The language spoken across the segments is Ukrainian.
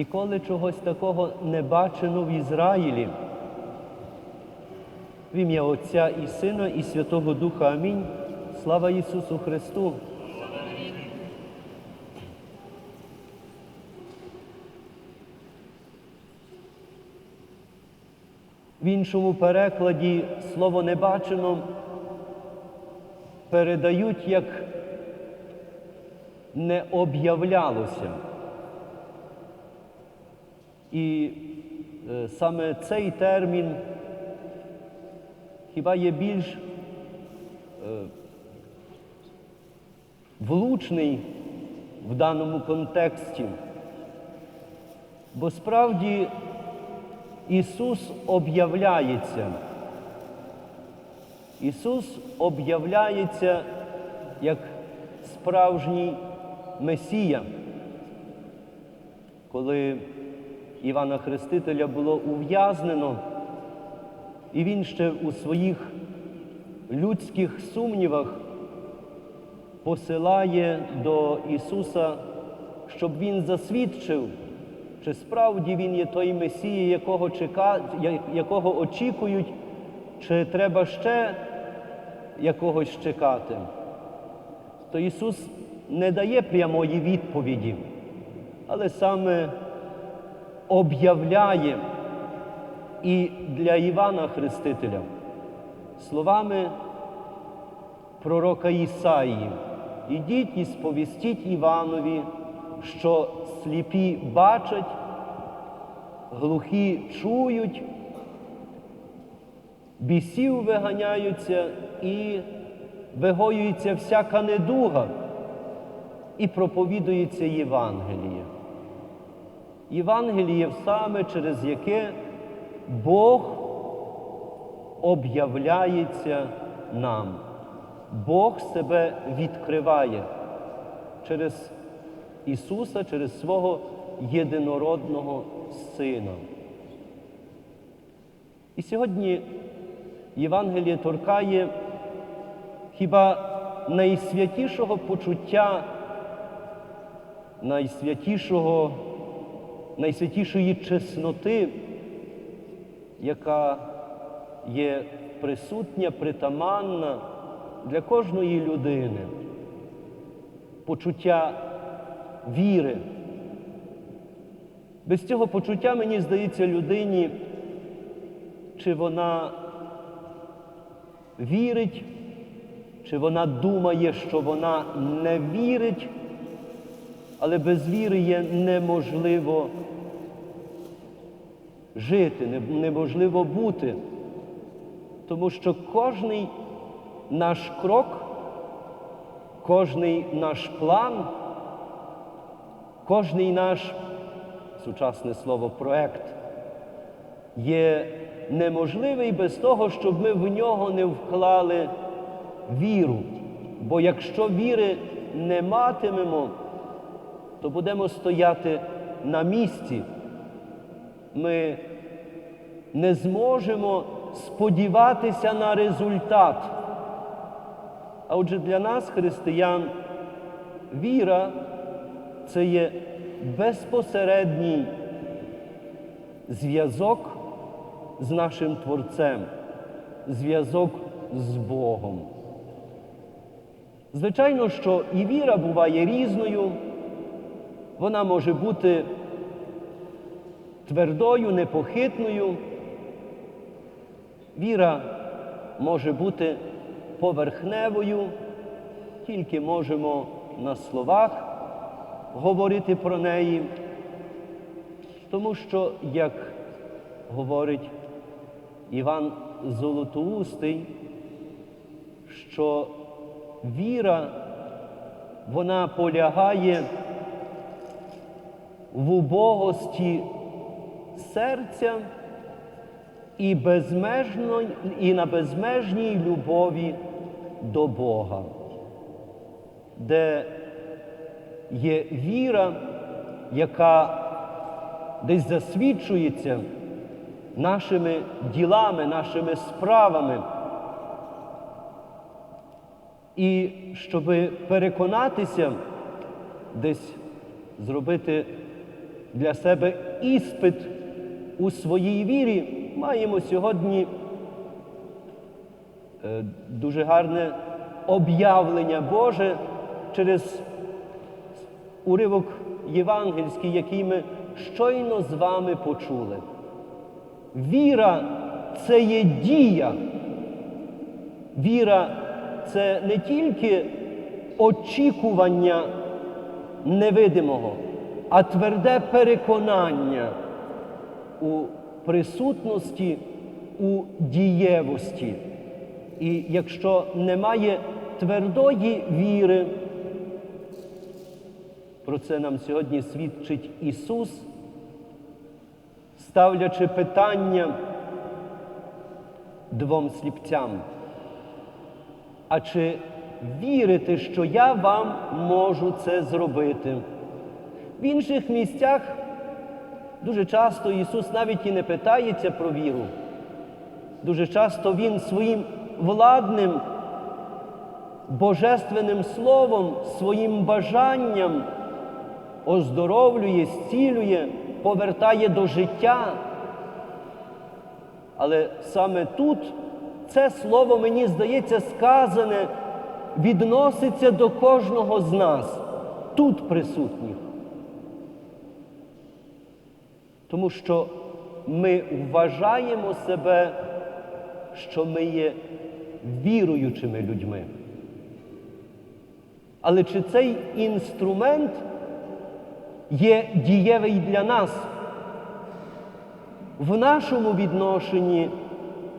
Ніколи чогось такого не бачено в Ізраїлі. В ім'я Отця і Сина, і Святого Духа Амінь. Слава Ісусу Христу! В іншому перекладі слово небачено передають як не об'являлося. І е, саме цей термін хіба є більш е, влучний в даному контексті, бо справді Ісус об'являється. Ісус об'являється як справжній Месія, коли Івана Хрестителя було ув'язнено, і він ще у своїх людських сумнівах посилає до Ісуса, щоб Він засвідчив, чи справді Він є той Месія, якого, чека... якого очікують, чи треба ще якогось чекати. То Ісус не дає прямої відповіді, але саме об'являє і для Івана Хрестителя словами пророка Ісаїї. Ідіть і сповістіть Іванові, що сліпі бачать, глухі чують, бісів виганяються і вигоюється всяка недуга, і проповідується Євангеліє. Євангеліє саме через яке Бог об'являється нам. Бог себе відкриває через Ісуса, через свого єдинородного Сина. І сьогодні Євангеліє торкає хіба найсвятішого почуття, найсвятішого, найсвятішої чесноти, яка є присутня, притаманна для кожної людини, почуття віри. Без цього почуття, мені здається, людині, чи вона вірить, чи вона думає, що вона не вірить, але без віри є неможливо жити, неможливо бути. Тому що кожний наш крок, кожний наш план, кожний наш сучасне слово проект є неможливий без того, щоб ми в нього не вклали віру. Бо якщо віри не матимемо, то будемо стояти на місці. Ми не зможемо сподіватися на результат. А отже, для нас, християн, віра це є безпосередній зв'язок з нашим Творцем, зв'язок з Богом. Звичайно, що і віра буває різною, вона може бути твердою, непохитною. Віра може бути поверхневою, тільки можемо на словах говорити про неї, тому що, як говорить Іван Золотоустий, що віра, вона полягає в убогості серця і, безмежно, і на безмежній любові до Бога, де є віра, яка десь засвідчується нашими ділами, нашими справами. І щоб переконатися, десь зробити для себе іспит у своїй вірі, маємо сьогодні е, дуже гарне об'явлення Боже через уривок євангельський, який ми щойно з вами почули. Віра це є дія. Віра це не тільки очікування невидимого, а тверде переконання у присутності, у дієвості. І якщо немає твердої віри, про це нам сьогодні свідчить Ісус, ставлячи питання двом сліпцям. А чи вірите, що я вам можу це зробити? В інших місцях дуже часто Ісус навіть і не питається про віру. Дуже часто Він своїм владним, божественним словом, своїм бажанням оздоровлює, зцілює, повертає до життя. Але саме тут це слово, мені здається, сказане, відноситься до кожного з нас, тут присутніх. Тому що ми вважаємо себе, що ми є віруючими людьми. Але чи цей інструмент є дієвий для нас в нашому відношенні,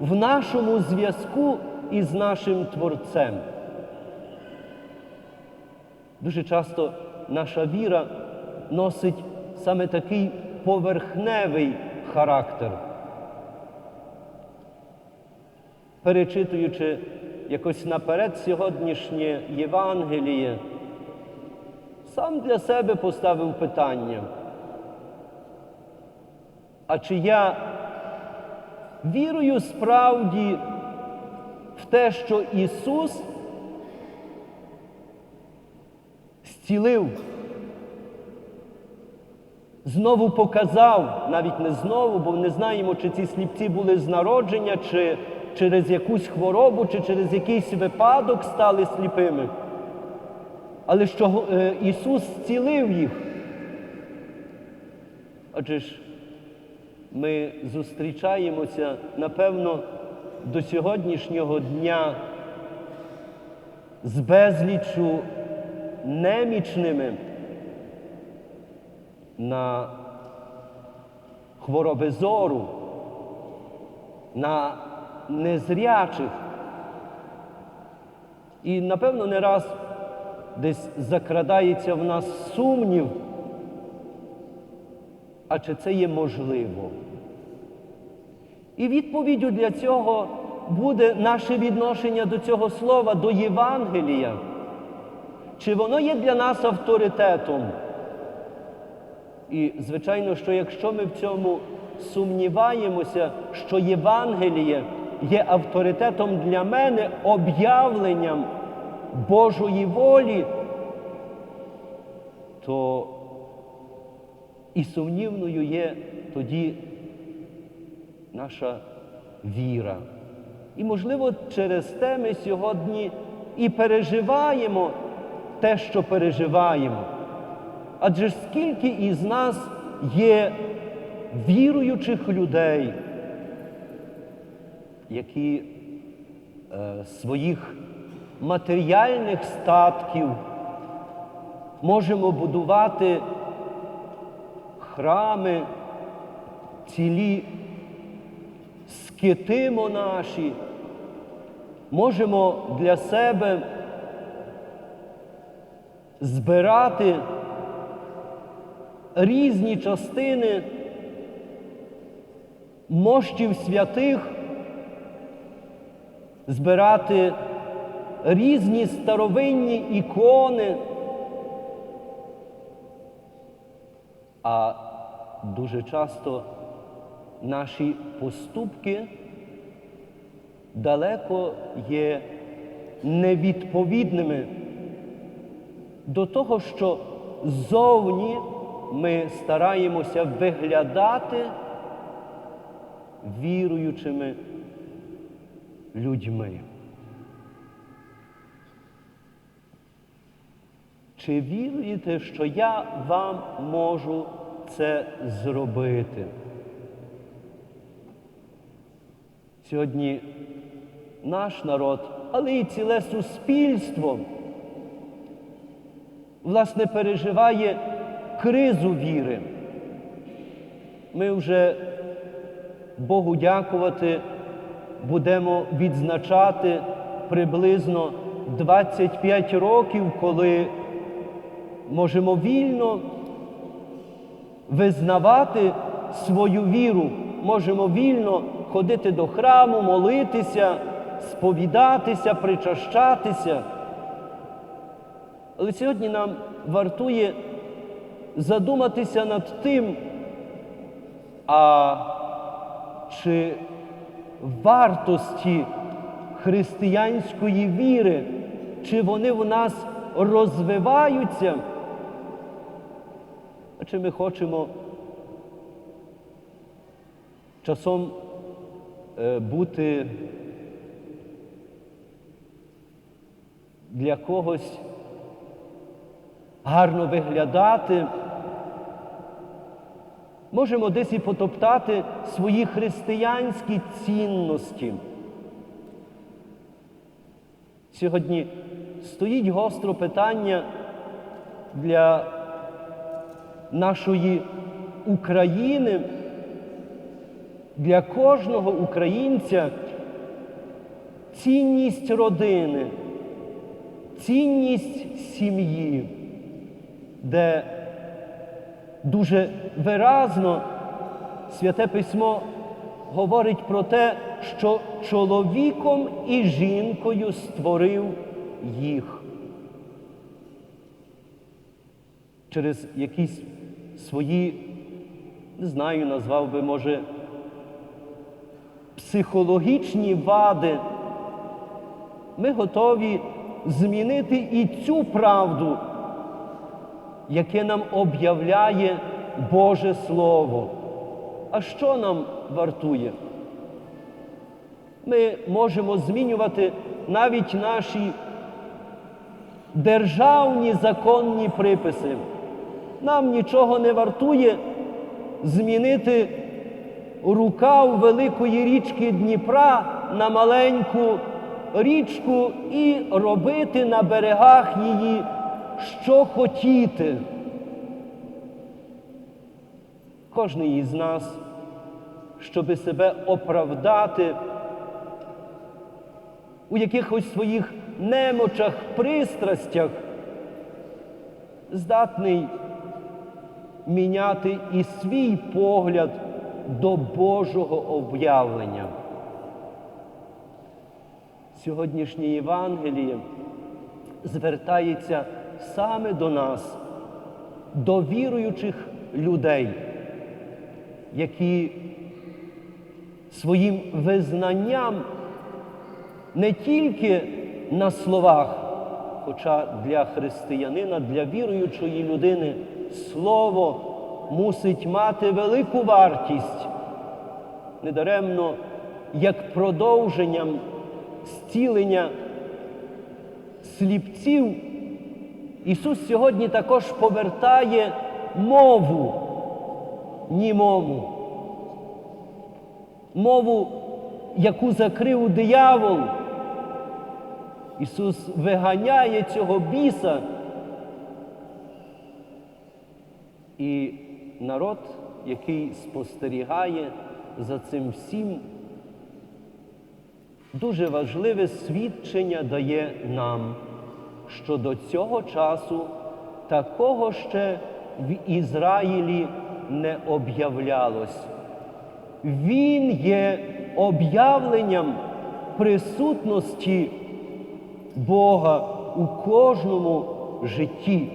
в нашому зв'язку із нашим Творцем? Дуже часто наша віра носить саме такий поверхневий характер. Перечитуючи якось наперед сьогоднішнє Євангеліє, сам для себе поставив питання. А чи я вірую справді в те, що Ісус зцілив, знову показав, навіть не знову, бо не знаємо, чи ці сліпці були з народження, чи через якусь хворобу, чи через якийсь випадок стали сліпими. Але що е, Ісус зцілив їх. Адже ж ми зустрічаємося, напевно, до сьогоднішнього дня з безлічу немічними на хвороби зору, на незрячих. І, напевно, не раз десь закрадається в нас сумнів, а чи це є можливо? І відповіддю для цього буде наше відношення до цього слова, до Євангелія. Чи воно є для нас авторитетом? І, звичайно, що якщо ми в цьому сумніваємося, що Євангеліє є авторитетом для мене, об'явленням Божої волі, то і сумнівною є тоді наша віра. І, можливо, через те ми сьогодні і переживаємо те, що переживаємо. Адже ж скільки із нас є віруючих людей, які е, своїх матеріальних статків можемо будувати храми, цілі скити монаші, можемо для себе збирати різні частини мощів святих, збирати різні старовинні ікони. А дуже часто наші поступки далеко є невідповідними до того, що зовні ми стараємося виглядати віруючими людьми. Чи віруєте, що я вам можу це зробити? Сьогодні наш народ, але і ціле суспільство, власне, переживає кризу віри. Ми вже Богу дякувати будемо відзначати приблизно 25 років, коли можемо вільно визнавати свою віру, можемо вільно ходити до храму, молитися, сповідатися, причащатися. Але сьогодні нам вартує задуматися над тим, а чи вартості християнської віри, чи вони в нас розвиваються, а чи ми хочемо часом е, бути для когось гарно виглядати, можемо десь і потоптати свої християнські цінності. Сьогодні стоїть гостро питання для нашої України, для кожного українця цінність родини, цінність сім'ї, де дуже виразно Святе Письмо говорить про те, що чоловіком і жінкою створив їх. Через якісь свої, не знаю, назвав би, може, психологічні вади, ми готові змінити і цю правду, яке нам об'являє Боже Слово. А що нам вартує? Ми можемо змінювати навіть наші державні законні приписи. Нам нічого не вартує змінити рукав великої річки Дніпра на маленьку річку і робити на берегах її, що хотіти. Кожний із нас, щоби себе оправдати у якихось своїх немочах, пристрастях, здатний міняти і свій погляд до Божого об'явлення. Сьогоднішнє Євангеліє звертається саме до нас, до віруючих людей, які своїм визнанням не тільки на словах, хоча для християнина, для віруючої людини слово мусить мати велику вартість, недаремно як продовженням зцілення сліпців, Ісус сьогодні також повертає мову німому, мову, яку закрив диявол. Ісус виганяє цього біса. І народ, який спостерігає за цим всім, дуже важливе свідчення дає нам, що до цього часу такого ще в Ізраїлі не об'являлось. Він є об'явленням присутності Бога у кожному житті,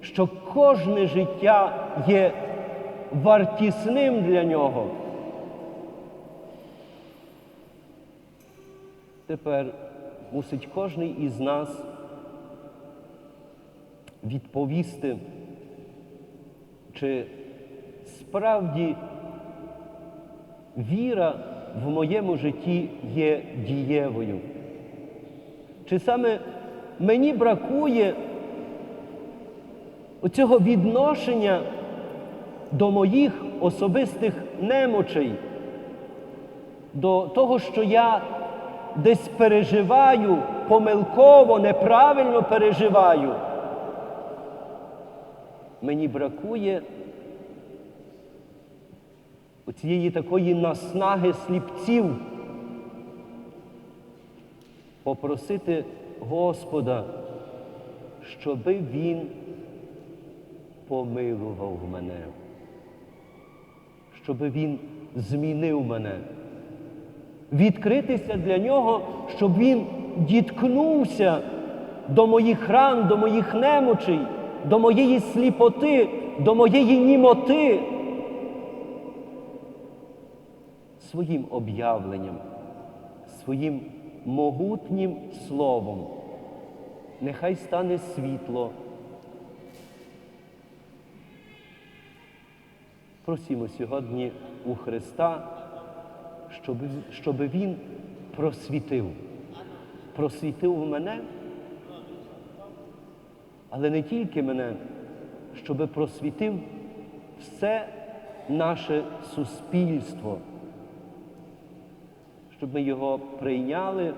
що кожне життя є вартісним для нього. Тепер мусить кожен із нас відповісти чи справді віра в моєму житті є дієвою? Чи саме мені бракує оцього відношення до моїх особистих немочей, до того, що я десь переживаю, помилково, неправильно переживаю. Мені бракує цієї такої наснаги сліпців попросити Господа, щоби Він помилував мене, щоби Він змінив мене, відкритися для нього, щоб Він діткнувся до моїх ран, до моїх немочей, до моєї сліпоти, до моєї німоти. Своїм об'явленням, своїм могутнім словом. Нехай стане світло. Просімо сьогодні у Христа, щоб, щоб Він просвітив. Просвітив мене, але не тільки мене, щоб просвітив все наше суспільство, щоб ми його прийняли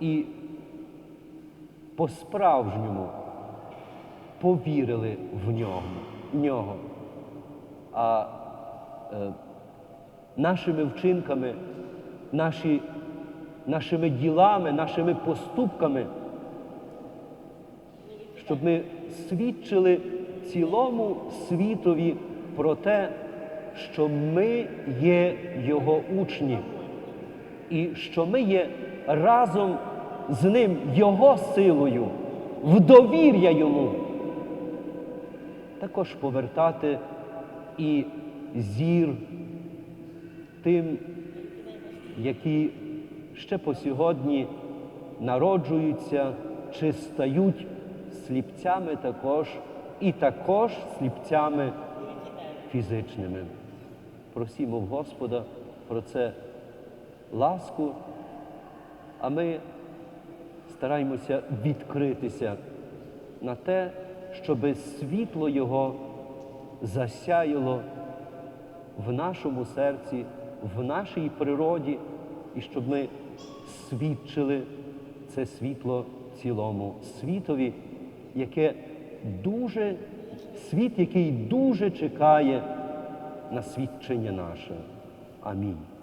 і по-справжньому повірили в нього. в нього. А е, нашими вчинками, наші, нашими ділами, нашими поступками, щоб ми свідчили цілому світові про те, що ми є Його учні, і що ми є разом з Ним Його силою, в довір'я Йому. Також повертати і зір тим, які ще по сьогодні народжуються чи стають сліпцями також, і також сліпцями фізичними. Просімо в Господа про це ласку, а ми стараємося відкритися на те, щоби світло Його засяяло в нашому серці, в нашій природі, і щоб ми свідчили це світло цілому світові, яке дуже, світ, який дуже чекає на свідчення наше. Амінь.